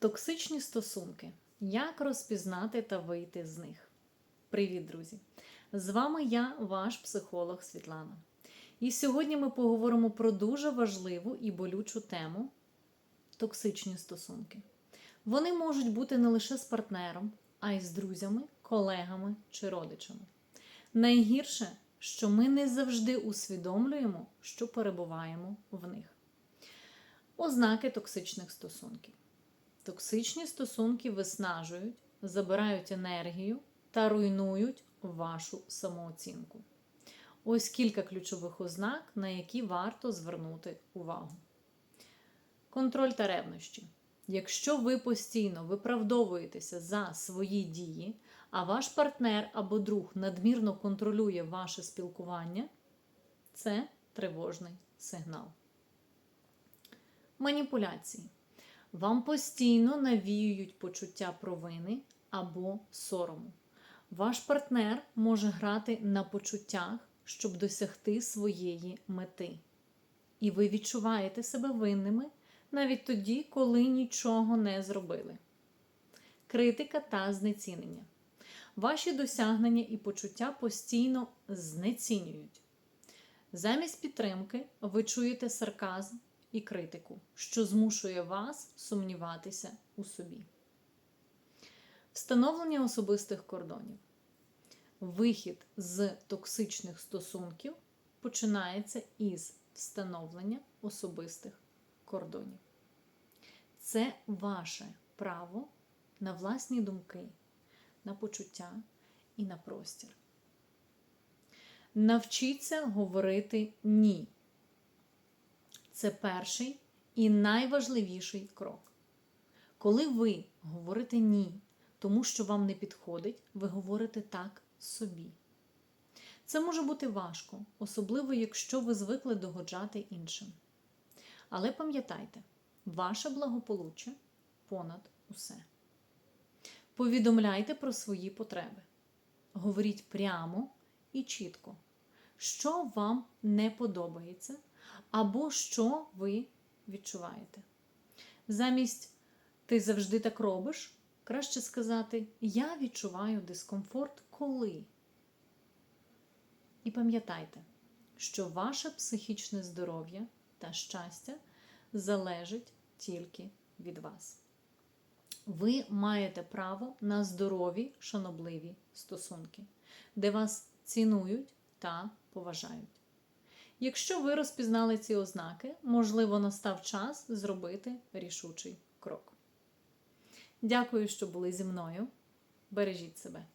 Токсичні стосунки. Як розпізнати та вийти з них? Привіт, друзі! З вами я, ваш психолог Світлана. І сьогодні ми поговоримо про дуже важливу і болючу тему токсичні стосунки. Вони можуть бути не лише з партнером, а й з друзями, колегами чи родичами. Найгірше, що ми не завжди усвідомлюємо, що перебуваємо в них. Ознаки токсичних стосунків. Токсичні стосунки виснажують, забирають енергію та руйнують вашу самооцінку. Ось кілька ключових ознак, на які варто звернути увагу. Контроль та ревнощі. Якщо ви постійно виправдовуєтеся за свої дії, а ваш партнер або друг надмірно контролює ваше спілкування, це тривожний сигнал. Маніпуляції. Вам постійно навіюють почуття провини або сорому. Ваш партнер може грати на почуттях, щоб досягти своєї мети. І ви відчуваєте себе винними навіть тоді, коли нічого не зробили. Критика та знецінення. Ваші досягнення і почуття постійно знецінюють. Замість підтримки ви чуєте сарказм і критику, що змушує вас сумніватися у собі. Встановлення особистих кордонів. Вихід з токсичних стосунків починається із встановлення особистих кордонів. Це ваше право на власні думки, на почуття і на простір. Навчіться говорити ні. Це перший і найважливіший крок. Коли ви говорите ні, тому що вам не підходить, ви говорите так собі. Це може бути важко, особливо якщо ви звикли догоджати іншим. Але пам'ятайте, ваше благополуччя понад усе. Повідомляйте про свої потреби. Говоріть прямо і чітко, що вам не подобається, або що ви відчуваєте. Замість ти завжди так робиш, краще сказати Я відчуваю дискомфорт коли. І пам'ятайте, що ваше психічне здоров'я та щастя залежить тільки від вас. Ви маєте право на здорові, шанобливі стосунки, де вас цінують та поважають. Якщо ви розпізнали ці ознаки, можливо, настав час зробити рішучий крок. Дякую, що були зі мною. Бережіть себе.